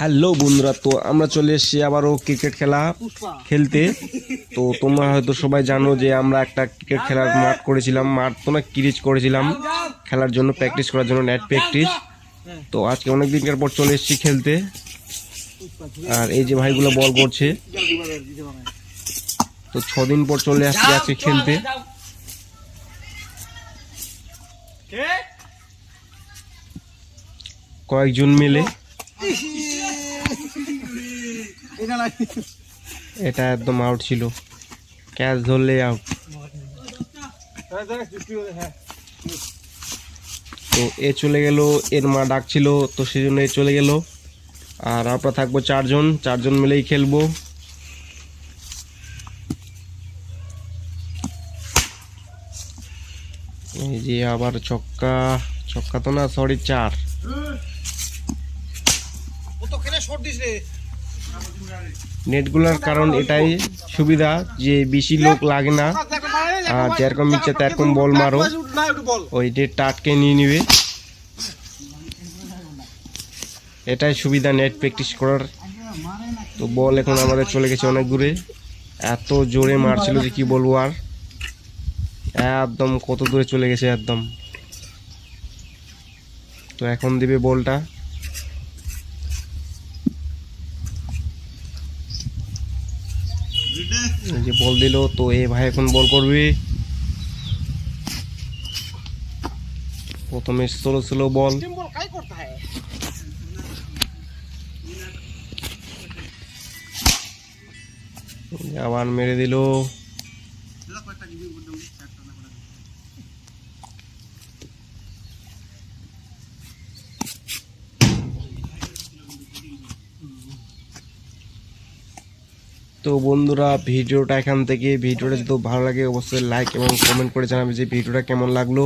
Hello বন্ধুরা, তো আমরা চলে এসেছি আবারও ক্রিকেট খেলা খেলতে। তো তোমরা হয়তো সবাই জানো যে আমরা একটা ক্রিকেট খেলার মাঠ করেছিলাম, মাঠ তো না, ক্রিজ করেছিলাম। খেলার জন্য প্র্যাকটিস করার জন্য নেট প্র্যাকটিস তো আজকে অনেক দিনকার পর চলে এসেছি খেলতে। আর এই যে ভাইগুলো বল করছে। তো ছদিন পর চলে আসছি আজকে খেলতে। কয়েকজন মিলে। এটা একদম আউট ছিল। ক্যাচ ধরলে আউট তো এ চলে গেল এর মা ডাকছিল তো সেই জন্য এ চলে গেল। আর আমরা থাকব চারজন চারজন মিলেই খেলব। এই যে আবার ছক্কা ছক্কা তো না সরি চার। নেটগুলোর কারণ এটাই সুবিধা যে বেশি লোক লাগে না। আর যেরকম ইচ্ছে তেরকম বল মারো। ওই নেট টাটকে নিয়ে নিবে। এটাই সুবিধা নেট প্র্যাকটিস করার। তো বল এখন আমাদের চলে গেছে অনেক দূরে। এত জোরে মারছিল যে কি বলব আর। একদম কত দূরে চলে গেছে একদম। তো এখন দিবে বলটা। যে বল দিল তো এ ভাই এখন বল করবে। প্রথমে স্লো স্লো বল আবার মেরে দিল। তো বন্ধুরা, ভিডিওটা এখান থেকে, ভিডিওটা যদি ভালো লাগে, অবশ্যই লাইক এবং কমেন্ট করে জানাবে যে ভিডিওটা কেমন লাগল।